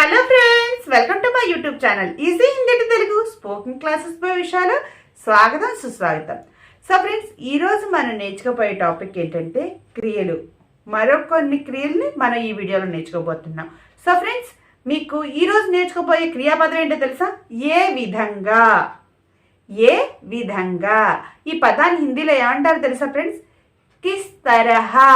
Hello friends welcome to my YouTube channel. Easy Hindi Telugu speaking classes పై విషయాలు స్వాగతం సుస్వాగతం. So friends ఈరోజు మనం నేర్చుకోబోయే టాపిక్ ఏంటంటే క్రియలు. మరో కొన్ని క్రియల్ని మనం ఈ వీడియోలో నేర్చుకోబోతున్నాం. సో ఫ్రెండ్స్ మీకు ఈరోజు నేర్చుకోబోయే క్రియాపదం ఏంటో తెలుసా? ఏ విధంగా? ఏ విధంగా? ఈ పదాన్ని హిందీలో ఏమంటారు తెలుసా ఫ్రెండ్స్? కిస్ తరహా.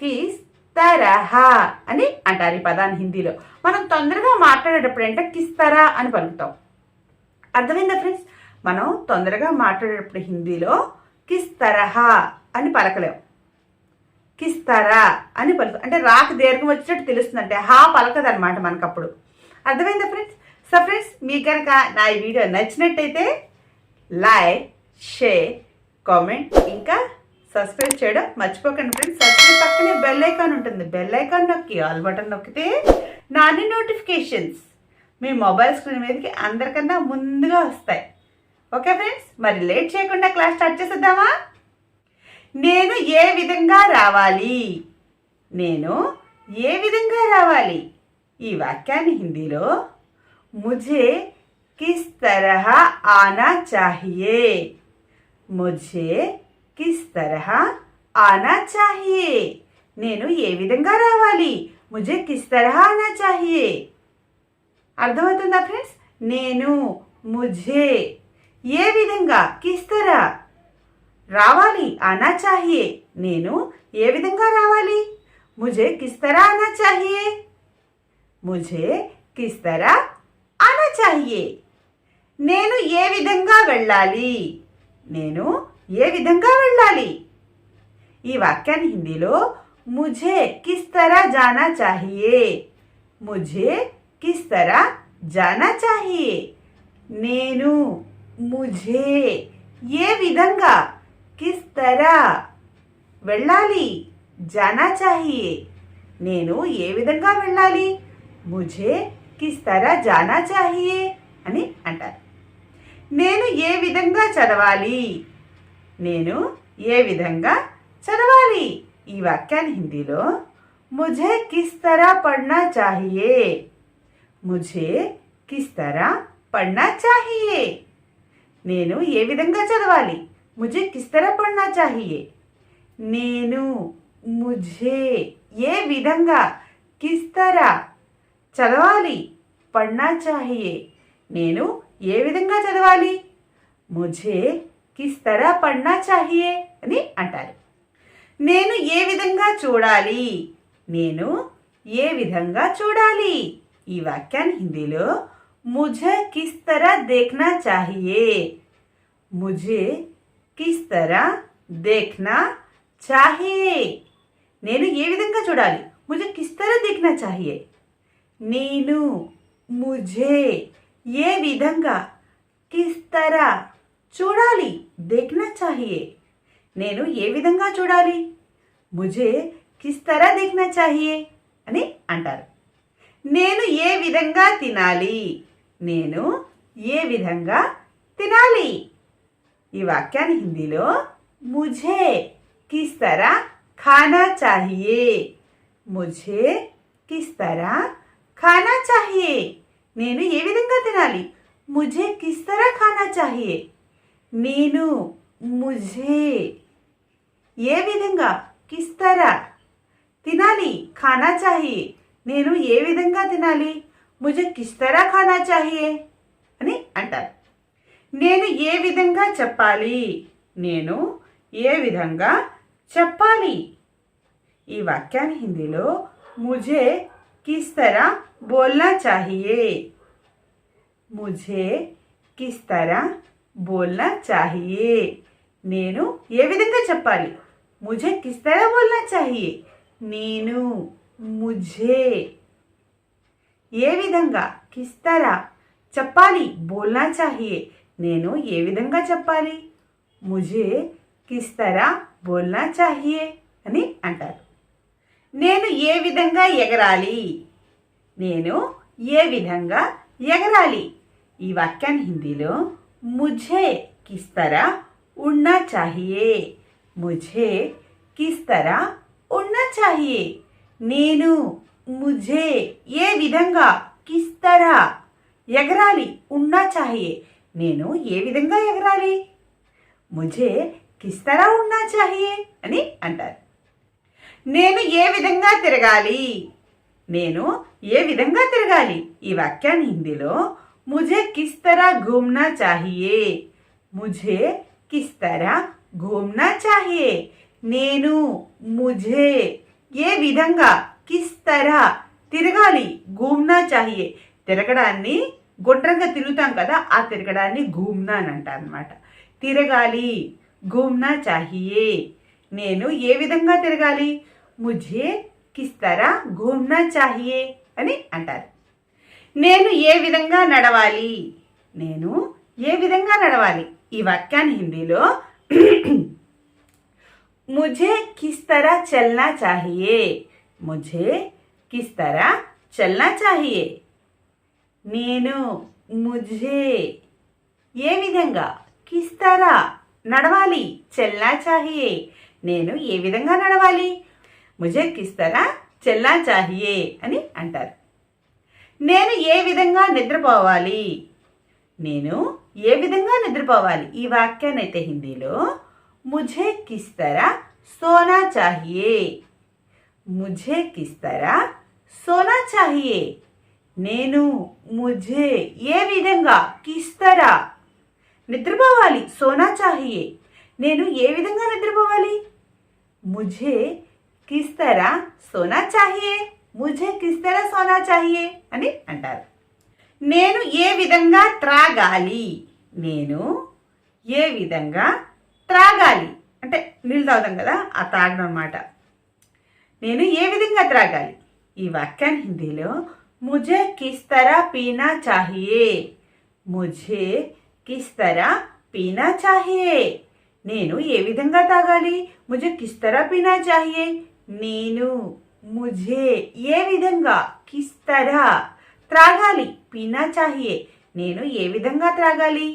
కిస్ తరహా అని అంటారు ఈ పదాన్ని హిందీలో. మనం తొందరగా మాట్లాడేటప్పుడు అంటే కిస్తరా అని పలుకుతాం. అర్థమైందా ఫ్రెండ్స్ మనం తొందరగా మాట్లాడేటప్పుడు హిందీలో కిస్ తరహా అని పలకలేం. కిస్తరా అని పలుకు అంటే రాకు దీర్ఘం వచ్చినట్టు తెలుస్తుంది అంటే హా పలకదనమాట మనకప్పుడు. అర్థమైందా ఫ్రెండ్స్ సో ఫ్రెండ్స్ మీకు కనుక నా ఈ వీడియో నచ్చినట్టయితే లైక్ షేర్ కామెంట్ ఇంకా సబ్స్క్రైబ్ చేయడం మర్చిపోకండి ఫ్రెండ్స్. సబ్స్క్రైబ్ పక్కనే బెల్ ఐకాన్ ఉంటుంది. బెల్ ఐకాన్ నొక్కి ఆల్ బటన్ నొక్కితే నా అన్ని నోటిఫికేషన్స్ మీ మొబైల్ స్క్రీన్ మీదకి అందరికన్నా ముందుగా వస్తాయి. Okay friends? మరి లేట్ చేయకుండా క్లాస్ స్టార్ట్ చేసేద్దామా? నేను ఏ విధంగా రావాలి? నేను ఏ విధంగా రావాలి? ఈ వాక్యాన్ని హిందీలో ముజే కిస్ తరహా ఆనా చాహియే. ముజే किस तरह ఆనా चाहिए నేను ఏ విధంగా రావాలి? ముజే కిస్ తరహ ఆనా చాహియే. అర్థమవుతుందా ఫ్రెండ్స్? నేను ముజే. ఏ విధంగా? కిస్ తరహ రావాలి ఆనా చాహియే. నేను ఏ విధంగా రావాలి? ముజే కిస్ తరహ ఆనా చాహియే. ముజే కిస్ తరహ ఆనా చాహియే. నేను ఏ విధంగా వెళ్ళాలి? నేను ఏ విధంగా వెళ్ళాలి? ఈ వాక్యాన్ని హిందీలో ముజే కిస్ తరా జానా చాహియే. ముజే కిస్ తరా జానా చాహియే. నేను ముజే ఏ విధంగా కిస్ తరా వెళ్ళాలి? జానా చాహియే. నేను ఏ విధంగా వెళ్ళాలి? ముజే కిస్ తరా జానా చాహియే అని అంటారు. నేను ఏ విధంగా చదవాలి? నేను ఏ విధంగా చదవాలి? ఈ వాక్యాన్ని హిందీలో ముజే కిస్తరా పడ్నా చాహియే. ముజే కిస్తరా పడ్నా చాహియే. నేను ఏ విధంగా చదవాలి? ముజే కిస్తరా పడ్నా చాహియే. నేను ముజే ఏ విధంగా కిస్తరా చదవాలి? పడ్నా చాహియే. నేను ఏ విధంగా చదవాలి? ముజే కిస్ తరా పడ్నా చాహియే అని అంటారు. నేను ఏ విధంగా చూడాలి? నేను ఏ విధంగా చూడాలి? ఈ వాక్యాన్ని హిందీలో ముజే కిస్ తరా దేఖ్నా చాహియే. ముజే కిస్ తరా దేఖ్నా చాహియే. నేను ఏ విధంగా చూడాలి? ముజే కిస్ తరా దేఖ్నా చాహియే. నేను ముజే ఏ విధంగా కిస్ తరా చూడాలి देखना चाहिए నేను ఏ విధంగా చూడాలి? ముజే కిస్ తరా దేఖ్నా చాహియే అని అంటారు. నేను ఏ విధంగా తినాలి? నేను ఏ విధంగా తినాలి? ఈ వాక్యాన్ని హిందీలో ముజే కిస్ తరా ఖానా చాహియే. ముజే కిస్ తరా ఖానా చాహియే. నేను ఏ విధంగా తినాలి? ముజే కిస్ తరా ఖానా చాహియే. నేను ముజే. ఏ విధంగా? కిస్తారా. తినాలి ఖానా చాహియే. నేను ఏ విధంగా తినాలి? ముజే కిస్తారా ఖానా చాహియే? అని అంటారు. నేను ఏ విధంగా చెప్పాలి? నేను ఏ విధంగా చెప్పాలి? ఈ వాక్యాన్ని హిందీలో ముజే కిస్తారా బోల్నా చాహియే. ముజే కిస్తారా బోల్నా చాహియే. నేను ఏ విధంగా చెప్పాలి? ముజే కిస్తారా బోల్నా చాహియే? నేను ముజే. ఏ విధంగా కిస్తారా చెప్పాలి? బోల్నా చాహియే. నేను ఏ విధంగా చెప్పాలి? ముజే కిస్తారా బోల్నా చాహియే అని అంటారు. నేను ఏ విధంగా ఎగరాలి? నేను ఏ విధంగా ఎగరాలి? ఈ వాక్యాన్ని హిందీలో मुझे किस तरह उड़ना चाहिए? मुझे కిస్ తరహ ఉడ్నా చాహియే నేను ముజే ఏ విధంగా కిస్ ఎగరాలి ఉన్నా చాహియే నేను ఏ విధంగా ఎగరాలి ముజే కిస్ తరహ ఉన్నా చాహియే అని అంటారు. నేను ఏ విధంగా తిరగాలి? నేను ఏ విధంగా తిరగాలి? ఈ వాక్యాన్ని హిందీలో मुझे किस तरह घूमना चाहिए? मुझे కిస్ తరా ఘూమ్నా చాహియే నేను ముజే ఏ విధంగా కిస్ తరా తిరగాలి గూమ్నా చాహియే తిరగడాన్ని గుండ్రంగా తిరుగుతాం కదా ఆ తిరగడాన్ని ఘూమ్నా అని అంట అనమాట తిరగాలి గూమ్నా చాహియే నేను ఏ విధంగా తిరగాలి ముజే కిస్ తరా ఘూమ్నా చాహియే అని అంటారు. నేను ఏ విధంగా నడవాలి? నేను ఏ విధంగా నడవాలి? ఈ వాక్యాన్ని హిందీలో ముజే కిస్తరా तरह चलना चाहिए मुझे किस చల్నా చాహియే. నేను ముజే ఏ విధంగా కిస్తారా నడవాలి? చెల్లా చాహియే. నేను ఏ విధంగా నడవాలి? ముజే కిస్తారా చెల్లా చాహియే అని అంటారు. నేను ఏ విధంగా నిద్రపోవాలి? నేను ఏ విధంగా నిద్రపోవాలి? ఈ వాక్యాన్నైతే హిందీలో ముజే కిస్తరా సోనా చాహియే? ముజే కిస్తరా సోనా చాహియే? నేను ముజే ఏ విధంగా కిస్తరా నిద్రపోవాలి సోనా చాహియే? నేను ఏ విధంగా నిద్రపోవాలి? ముజే కిస్తరా సోనా చాహియే? ముజే కిస్తర సోనా చాయే అని అంటారు. నేను ఏ విధంగా త్రాగాలి? నేను ఏ విధంగా త్రాగాలి? అంటే నీళ్ళు తాగుతాం కదా ఆ త్రాగడం అనమాట నేను ఏ విధంగా త్రాగాలి? ఈ వాక్యాన్ని హిందీలో ముజే కిస్తర పీనా చాహియే. ముజే కిస్తర పీనా చాహియే. నేను ఏ విధంగా తాగాలి ముజే కిస్తరా పీనా చాహియే. నేను ముజే ఏ విధంగా కిస్తరా త్రాగాలి పీనా చాహియే నేను ఏ విధంగా త్రాగాలి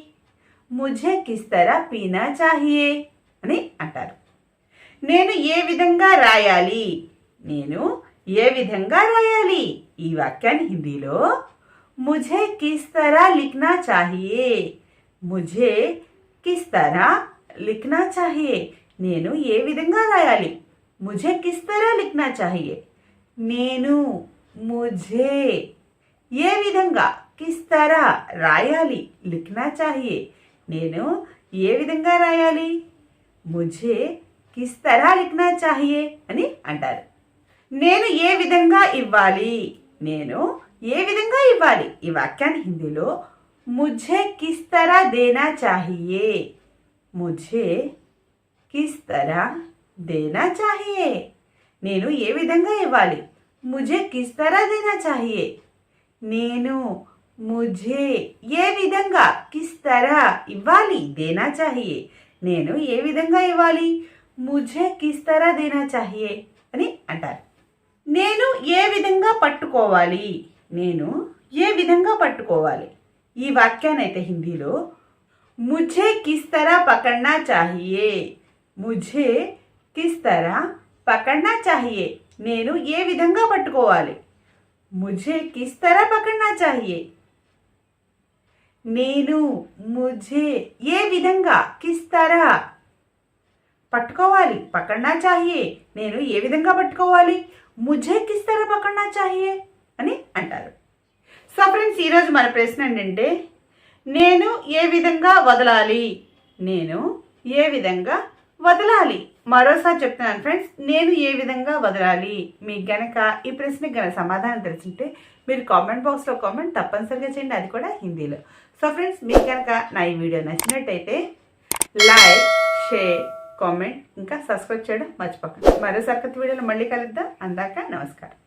ముఝే కిస్ తరహ పీనా చాహియే అని అంటారు నేను ఏ విధంగా రాయాలి నేను ఏ విధంగా రాయాలి ఈ వాక్యాన్ని హిందీలో ముజే కిస్ తరహ లిఖనా చాహియే ముఝే కిస్ లిఖనా చాహియే నేను ఏ విధంగా రాయాలి मुझे किस तरह लिखना चाहिए? నేను ముజే ఏ విధంగా కిస్ తరా రాయాలి లిఖనా చాహియే నేను ఏ విధంగా రాయాలి ముజే కిస్ తరా లిఖనా చాహియే అని అంటారు. నేను ఏ విధంగా ఇవ్వాలి? నేను ఏ విధంగా ఇవ్వాలి? ఈ వాక్యాన్ని హిందీలో ముజే కిస్ తరా దేనా చాహియే? ముజే కిస్ తరా దేనా చాహియే? నేను ఏ విధంగా ఇవ్వాలి? ముజే కిస్ దేనా చాహియే? నేను ముజే ఏ విధంగా కిస్ తరా ఇవ్వాలి? దేనా చాహియే? నేను ఏ విధంగా ఇవ్వాలి? ముజే కిస్ దేనా చాహియే? అని అంటారు. నేను ఏ విధంగా పట్టుకోవాలి? నేను ఏ విధంగా పట్టుకోవాలి? ఈ వాక్యాన్ని అయితే హిందీలో ముఝే కిస్ తరా పకడ్నా చాహియే. ముఝే కిస్తారా పకడ్నా చాహియే నేను ఏ విధంగా పట్టుకోవాలి? ముజే కిస్తారా పకడ్నా చాహియే నేను ముజే ఏ విధంగా కిస్తారా పట్టుకోవాలి? పకడ్నా చాహియే నేను ఏ విధంగా పట్టుకోవాలి? ముజే కిస్తారా పకడ్నా చాహియే అని అంటారు. సో ఫ్రెండ్స్ ఈరోజు మన ప్రశ్న ఏంటంటే నేను ఏ విధంగా వదలాలి? నేను ఏ విధంగా వదలాలి? మరోసారి చెప్తున్నాను ఫ్రెండ్స్ నేను ఏ విధంగా వదలాలి? మీకు గనక ఈ ప్రశ్నకి గనక సమాధానం తెలిసింటే మీరు కామెంట్ బాక్స్లో కామెంట్ తప్పనిసరిగా చేయండి. అది కూడా హిందీలో. సో ఫ్రెండ్స్ మీకు కనుక నా ఈ వీడియో నచ్చినట్టయితే లైక్ షేర్ కామెంట్ ఇంకా సబ్స్క్రైబ్ చేయడం మర్చిపోకండి. మరో సరికొత్త వీడియోలో మళ్ళీ కలుద్దాం. అందాక నమస్కారం.